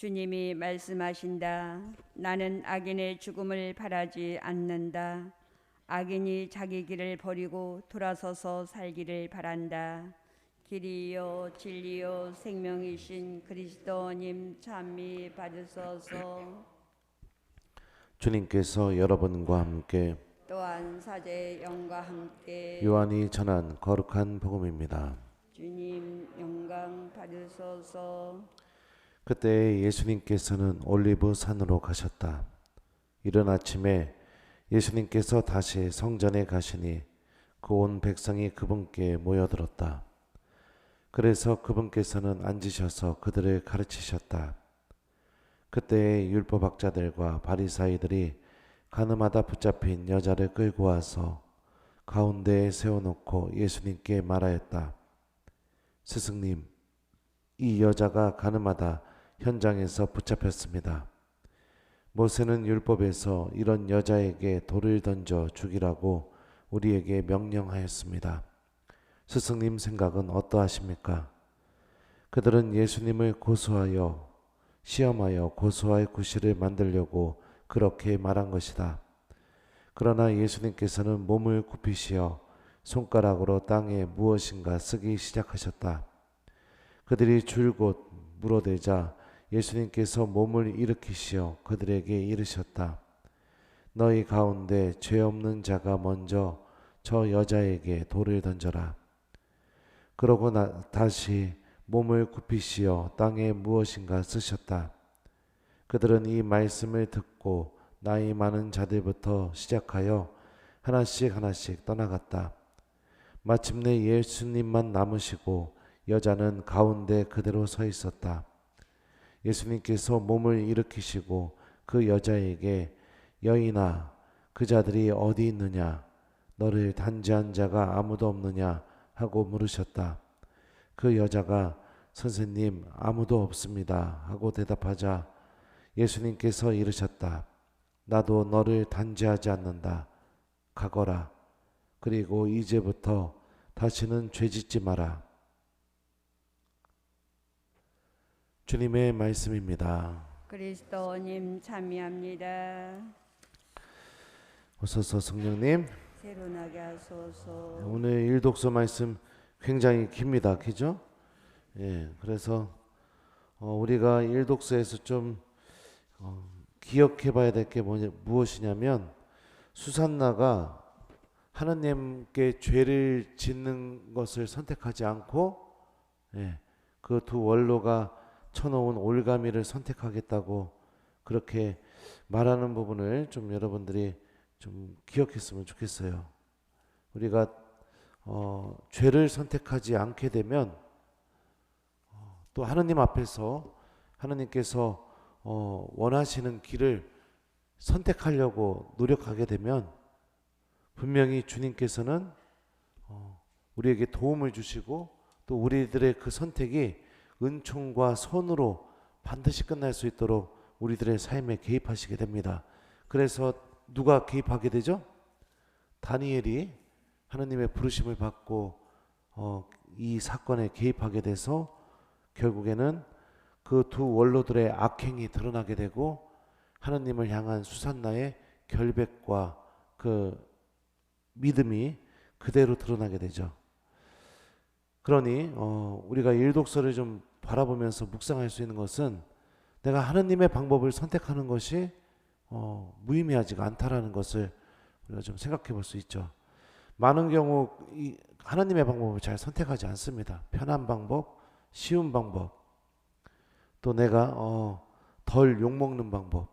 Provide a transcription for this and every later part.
주님이 말씀하신다. 나는 악인의 죽음을 바라지 않는다. 악인이 자기 길을 버리고 돌아서서 살기를 바란다. 길이요 진리요 생명이신 그리스도님 찬미 받으소서. 주님께서 여러분과 함께 또한 사제 영과 함께 요한이 전한 거룩한 복음입니다. 주님 영광 받으소서. 그때 예수님께서는 올리브 산으로 가셨다. 이른 아침에 예수님께서 다시 성전에 가시니 그 온 백성이 그분께 모여들었다. 그래서 그분께서는 앉으셔서 그들을 가르치셨다. 그때 율법학자들과 바리사이들이 가늠하다 붙잡힌 여자를 끌고 와서 가운데에 세워놓고 예수님께 말하였다. 스승님, 이 여자가 가늠하다 현장에서 붙잡혔습니다. 모세는 율법에서 이런 여자에게 돌을 던져 죽이라고 우리에게 명령하였습니다. 스승님 생각은 어떠하십니까? 그들은 예수님을 고소하여 시험하여 고소할 구실을 만들려고 그렇게 말한 것이다. 그러나 예수님께서는 몸을 굽히시어 손가락으로 땅에 무엇인가 쓰기 시작하셨다. 그들이 줄곧 물어대자 예수님께서 몸을 일으키시어 그들에게 이르셨다. 너희 가운데 죄 없는 자가 먼저 저 여자에게 돌을 던져라. 그러고 나, 다시 몸을 굽히시어 땅에 무엇인가 쓰셨다. 그들은 이 말씀을 듣고 나이 많은 자들부터 시작하여 하나씩 하나씩 떠나갔다. 마침내 예수님만 남으시고 여자는 가운데 그대로 서 있었다. 예수님께서 몸을 일으키시고 그 여자에게 여인아 그 자들이 어디 있느냐 너를 단지한 자가 아무도 없느냐 하고 물으셨다. 그 여자가 선생님 아무도 없습니다 하고 대답하자 예수님께서 이르셨다. 나도 너를 단지하지 않는다. 가거라. 그리고 이제부터 다시는 죄 짓지 마라. 주님의 말씀입니다. 그리스도님 참여합니다. 오소서 성령님 새로나게 하소서. 오늘 일독서 말씀 굉장히 깁니다. 그죠? 예. 그래서 어, 우리가 일독서에서 좀 어, 기억해 봐야 될 게 무엇이냐면 수산나가 하나님께 죄를 짓는 것을 선택하지 않고 예, 그 두 원로가 쳐놓은 올가미를 선택하겠다고 그렇게 말하는 부분을 좀 여러분들이 좀 기억했으면 좋겠어요. 우리가 어, 죄를 선택하지 않게 되면 어, 또 하느님 앞에서 하느님께서 어, 원하시는 길을 선택하려고 노력하게 되면 분명히 주님께서는 어, 우리에게 도움을 주시고 또 우리들의 그 선택이 은총과 선으로 반드시 끝날 수 있도록 우리들의 삶에 개입하시게 됩니다. 그래서 누가 개입하게 되죠? 다니엘이 하나님의 부르심을 받고 어, 이 사건에 개입하게 돼서 결국에는 그 두 원로들의 악행이 드러나게 되고 하나님을 향한 수산나의 결백과 그 믿음이 그대로 드러나게 되죠. 그러니 어, 우리가 일독서를 좀 바라보면서 묵상할 수 있는 것은 내가 하나님의 방법을 선택하는 것이 어, 무의미하지가 않다라는 것을 우리가 좀 생각해 볼 수 있죠. 많은 경우 이 하나님의 방법을 잘 선택하지 않습니다. 편한 방법, 쉬운 방법, 또 내가 어, 덜 욕먹는 방법.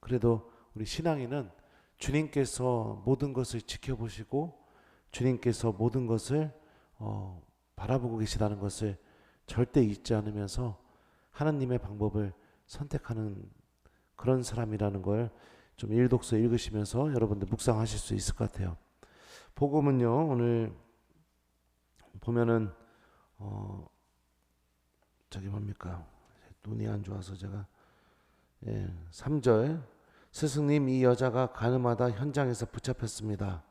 그래도 우리 신앙인은 주님께서 모든 것을 지켜보시고 주님께서 모든 것을 어, 바라보고 계시다는 것을 절대 잊지 않으면서 하나님의 방법을 선택하는 그런 사람이라는 걸 좀 일독서 읽으시면서 여러분들 묵상하실 수 있을 것 같아요. 복음은요 오늘 보면은 어 저기 뭡니까 눈이 안 좋아서 제가 예 3절 스승님 이 여자가 가늠하다 현장에서 붙잡혔습니다.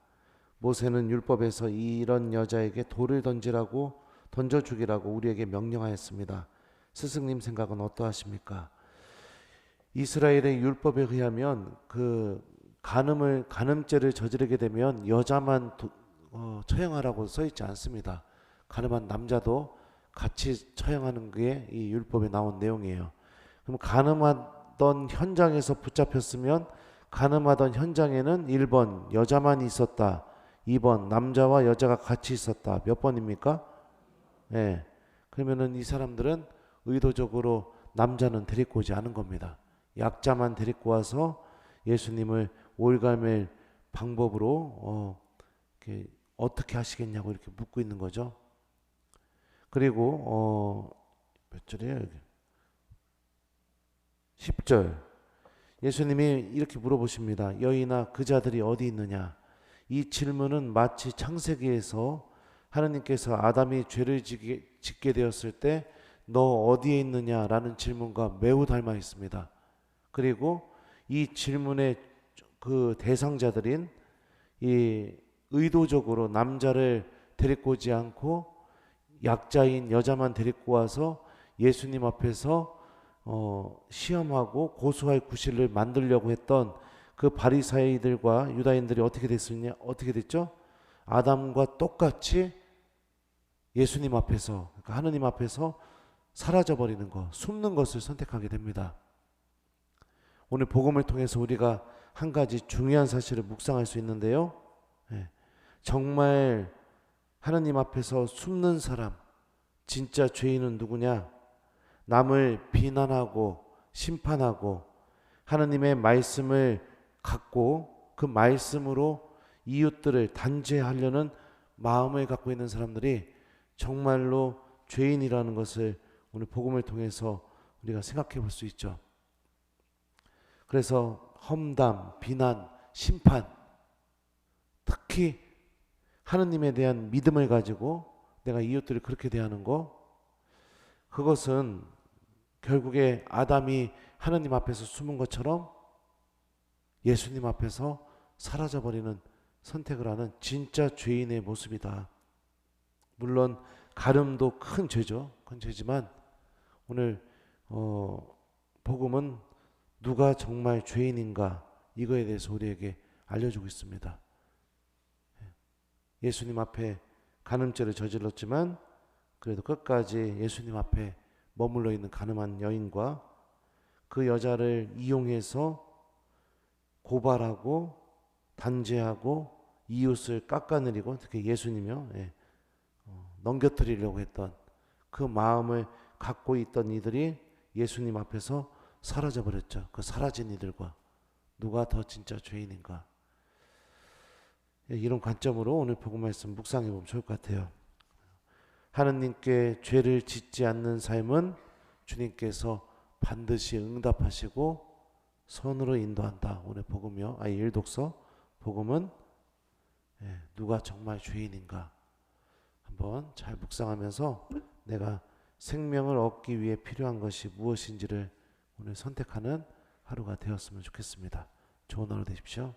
모세는 율법에서 이런 여자에게 돌을 던지라고 던져 죽이라고 우리에게 명령하였습니다. 스승님 생각은 어떠하십니까? 이스라엘의 율법에 의하면 그 간음을 간음죄를 저지르게 되면 여자만 도- 어, 처형하라고 써 있지 않습니다. 간음한 남자도 같이 처형하는 게 이 율법에 나온 내용이에요. 그럼 간음하던 현장에서 붙잡혔으면 간음하던 현장에는 1번 여자만 있었다. 2번 남자와 여자가 같이 있었다. 몇 번입니까? 예. 그러면은 이 사람들은 의도적으로 남자는 데리고 오지 않은 겁니다. 약자만 데리고 와서 예수님을 올감을 방법으로 어, 이렇게 어떻게 하시겠냐고 이렇게 묻고 있는 거죠. 그리고 어, 몇 절이에요? 여기? 10절. 예수님이 이렇게 물어보십니다. 여인아 그 자들이 어디 있느냐? 이 질문은 마치 창세기에서 하나님께서 아담이 죄를 짓게 되었을 때 너 어디에 있느냐라는 질문과 매우 닮아 있습니다. 그리고 이 질문의 그 대상자들인 이 의도적으로 남자를 데리고 오지 않고 약자인 여자만 데리고 와서 예수님 앞에서 어, 시험하고 고소할 구실을 만들려고 했던 그 바리사이들과 유다인들이 어떻게 됐느냐 어떻게 됐죠? 아담과 똑같이 예수님 앞에서 그러니까 하느님 앞에서 사라져 버리는 것, 숨는 것을 선택하게 됩니다. 오늘 복음을 통해서 우리가 한 가지 중요한 사실을 묵상할 수 있는데요. 예, 정말 하느님 앞에서 숨는 사람, 진짜 죄인은 누구냐? 남을 비난하고 심판하고 하느님의 말씀을 갖고 그 말씀으로 이웃들을 단죄하려는 마음을 갖고 있는 사람들이 정말로 죄인이라는 것을 오늘 복음을 통해서 우리가 생각해 볼 수 있죠. 그래서 험담, 비난, 심판, 특히 하느님에 대한 믿음을 가지고 내가 이웃들을 그렇게 대하는 거, 그것은 결국에 아담이 하느님 앞에서 숨은 것처럼 예수님 앞에서 사라져 버리는 선택을 하는 진짜 죄인의 모습이다. 물론 가름도 큰 죄죠. 큰 죄지만 오늘 어, 복음은 누가 정말 죄인인가 이거에 대해서 우리에게 알려주고 있습니다. 예수님 앞에 간음죄를 저질렀지만 그래도 끝까지 예수님 앞에 머물러 있는 가늠한 여인과 그 여자를 이용해서 고발하고 단죄하고 이웃을 깎아내리고 특히 예수님이요 예, 어, 넘겨뜨리려고 했던 그 마음을 갖고 있던 이들이 예수님 앞에서 사라져 버렸죠. 그 사라진 이들과 누가 더 진짜 죄인인가? 예, 이런 관점으로 오늘 복음 말씀 묵상해 보면 좋을 것 같아요. 하느님께 죄를 짓지 않는 삶은 주님께서 반드시 응답하시고 선으로 인도한다. 오늘 복음이요. 아 일독서 복음은 예, 누가 정말 죄인인가 한번 잘 묵상하면서 내가 생명을 얻기 위해 필요한 것이 무엇인지를 오늘 선택하는 하루가 되었으면 좋겠습니다. 좋은 하루 되십시오.